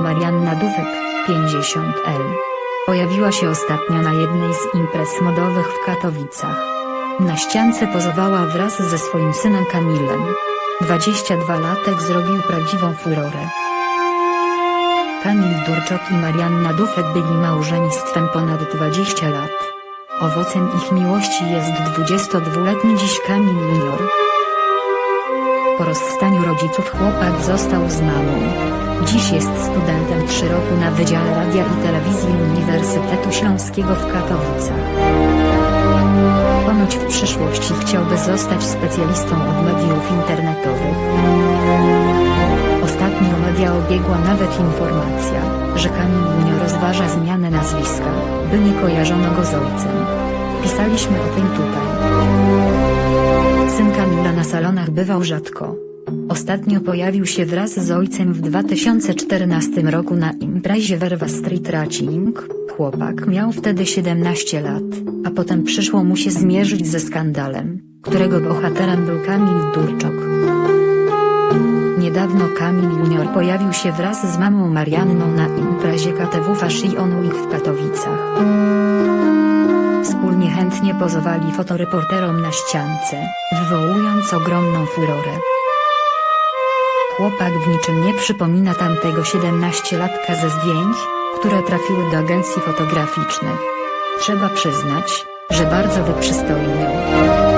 Marianna Dufek, 50L. Pojawiła się ostatnio na jednej z imprez modowych w Katowicach. Na ściance pozowała wraz ze swoim synem Kamilem. 22-latek zrobił prawdziwą furorę. Kamil Durczok i Marianna Dufek byli małżeństwem ponad 20 lat. Owocem ich miłości jest 22-letni dziś Kamil Junior. Po rozstaniu rodziców chłopak został z mamą. Dziś jest studentem 3 roku na Wydziale Radia i Telewizji Uniwersytetu Śląskiego w Katowicach. Ponoć w przyszłości chciałby zostać specjalistą od mediów internetowych. Ostatnio media obiegła nawet informacja, że Kamil Junior rozważa zmianę nazwiska, by nie kojarzono go z ojcem. Pisaliśmy o tym tutaj. Syn Kamila na salonach bywał rzadko. Ostatnio pojawił się wraz z ojcem w 2014 roku na imprezie Verva Street Racing. Chłopak miał wtedy 17 lat, a potem przyszło mu się zmierzyć ze skandalem, którego bohaterem był Kamil Durczok. Niedawno Kamil Junior pojawił się wraz z mamą Marianną na imprezie KTW Fashion Week w Katowicach. Chętnie pozowali fotoreporterom na ściance, wywołując ogromną furorę. Chłopak w niczym nie przypomina tamtego 17-latka ze zdjęć, które trafiły do agencji fotograficznych. Trzeba przyznać, że bardzo wyprzystojniał.